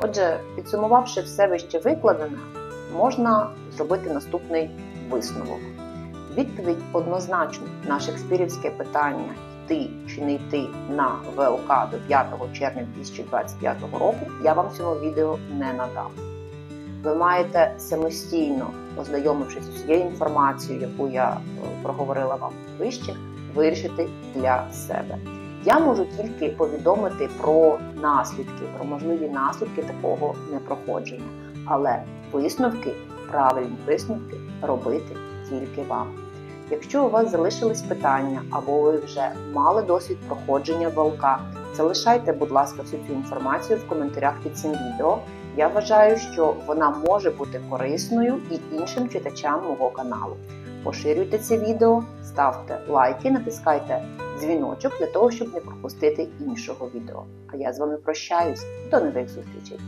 Отже, підсумувавши все вище викладене, можна зробити наступний висновок. Відповідь однозначно на шекспірівське питання йти чи не йти на ВЛК до 5 червня 2025 року я вам в цьому відео не надам. Ви маєте самостійно, ознайомившись з усією інформацією, яку я е, проговорила вам вище, вирішити для себе. Я можу тільки повідомити про наслідки, про можливі наслідки такого непроходження, але висновки, правильні висновки робити тільки вам. Якщо у вас залишились питання або ви вже мали досвід проходження ВЛК, залишайте, будь ласка, всю цю інформацію в коментарях під цим відео. Я вважаю, що вона може бути корисною і іншим читачам мого каналу. Поширюйте це відео, ставте лайки, натискайте дзвіночок для того, щоб не пропустити іншого відео. А я з вами прощаюсь. До нових зустрічей!